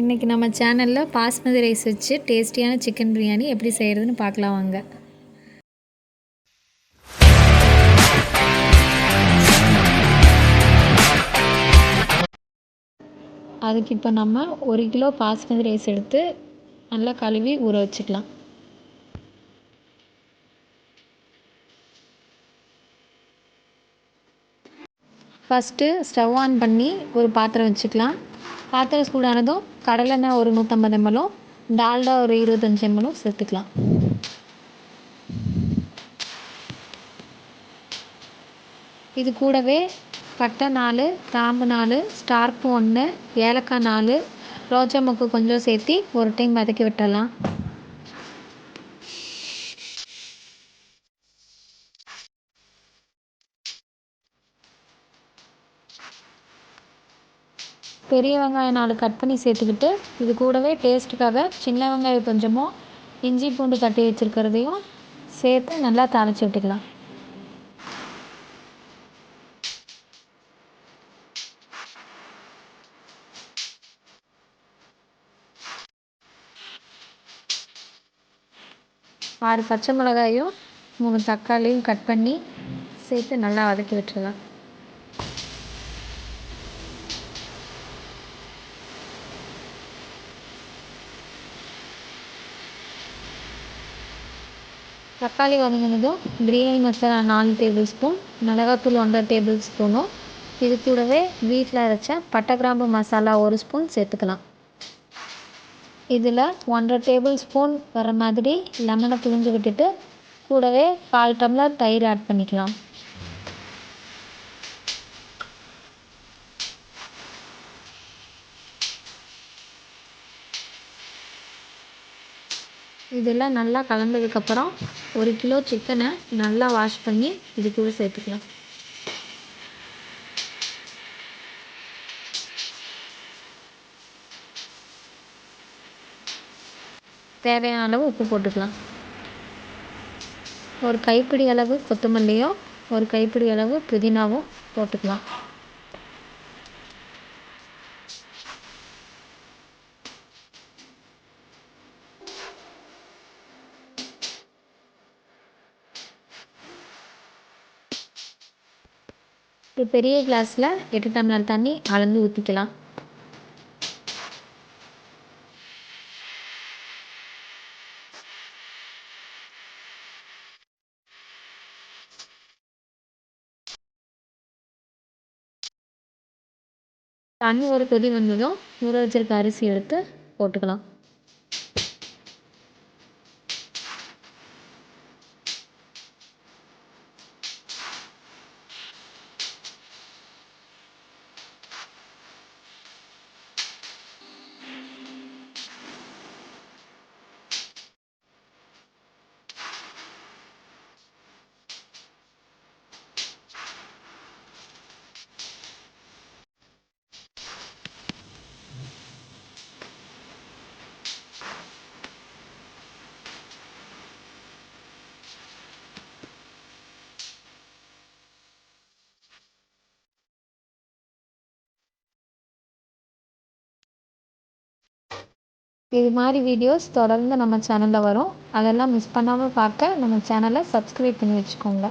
இன்றைக்கி நம்ம சேனலில் பாஸ்மதி ரைஸ் வச்சு டேஸ்டியான சிக்கன் பிரியாணி எப்படி செய்கிறதுன்னு பார்க்கலாம் வாங்க. அதுக்கு இப்போ நம்ம ஒரு கிலோ பாஸ்மதி ரைஸ் எடுத்து நல்லா கழுவி ஊற வச்சுக்கலாம். ஃபஸ்ட்டு ஸ்டவ் ஆன் பண்ணி ஒரு பாத்திரம் வச்சுக்கலாம். பாத்திரம் சூடானதும் கடலெண்ணெய் ஒரு நூற்றம்பது எம்எல்லும் டால்டா ஒரு இருபத்தஞ்சி எம்எல்லும் சேர்த்துக்கலாம். இது கூடவே பட்டை நாலு கிராம்பு நாலு ஸ்டார்ப்பு ஒன்று ஏலக்காய் நாலு ரோஜா மொக்கு கொஞ்சம் சேர்த்தி ஒரு டைம் வதக்கி விட்டுடலாம். பெரிய வெங்காயம் நாலு கட் பண்ணி சேர்த்துக்கிட்டு இது கூடவே டேஸ்ட்டுக்காக சின்ன வெங்காயம் கொஞ்சமும் இஞ்சி பூண்டு தட்டி வச்சுருக்கிறதையும் சேர்த்து நல்லா தாளித்து விட்டுக்கலாம். ஆறு பச்சை மிளகாயும் மூணு தக்காளியும் கட் பண்ணி சேர்த்து நல்லா வதக்கி விட்டுருலாம் தக்காளி வதங்கினதும் பிரியாணி மசாலா நாலு டேபிள் ஸ்பூன் மிளகாத்தூள் ஒன்றரை டேபிள் ஸ்பூனும் இது கூடவே வீட்டில் அரைச்ச பட்டை கிராம்பு மசாலா ஒரு ஸ்பூன் சேர்த்துக்கலாம். இதில் ஒன்றரை டேபிள் ஸ்பூன் வர மாதிரி லெமனை பிழிஞ்சு விட்டுட்டு கூடவே கால் டம்ளர் தயிர் ஆட் பண்ணிக்கலாம். இதெல்லாம் நல்லா கலந்ததுக்கப்புறம் ஒரு கிலோ சிக்கனை நல்லா வாஷ் பண்ணி இது கூட சேர்த்துக்கலாம். தேவையான அளவு உப்பு போட்டுக்கலாம். ஒரு கைப்பிடி அளவு கொத்தமல்லியும் ஒரு கைப்பிடி அளவு புதினாவும் போட்டுக்கலாம். ஒரு பெரிய கிளாஸில் எட்டு டம்ளர் தண்ணி அளந்து ஊற்றிக்கலாம் தண்ணி ஒரு கொதி வந்ததும் ஊற வச்சிருக்க அரிசி எடுத்து போட்டுக்கலாம். இது மாதிரி வீடியோஸ் தொடர்ந்து நம்ம சேனலில் வரும். அதெல்லாம் மிஸ் பண்ணாமல் பார்க்க நம்ம சேனலை சப்ஸ்கிரைப் பண்ணி வச்சுக்கோங்க.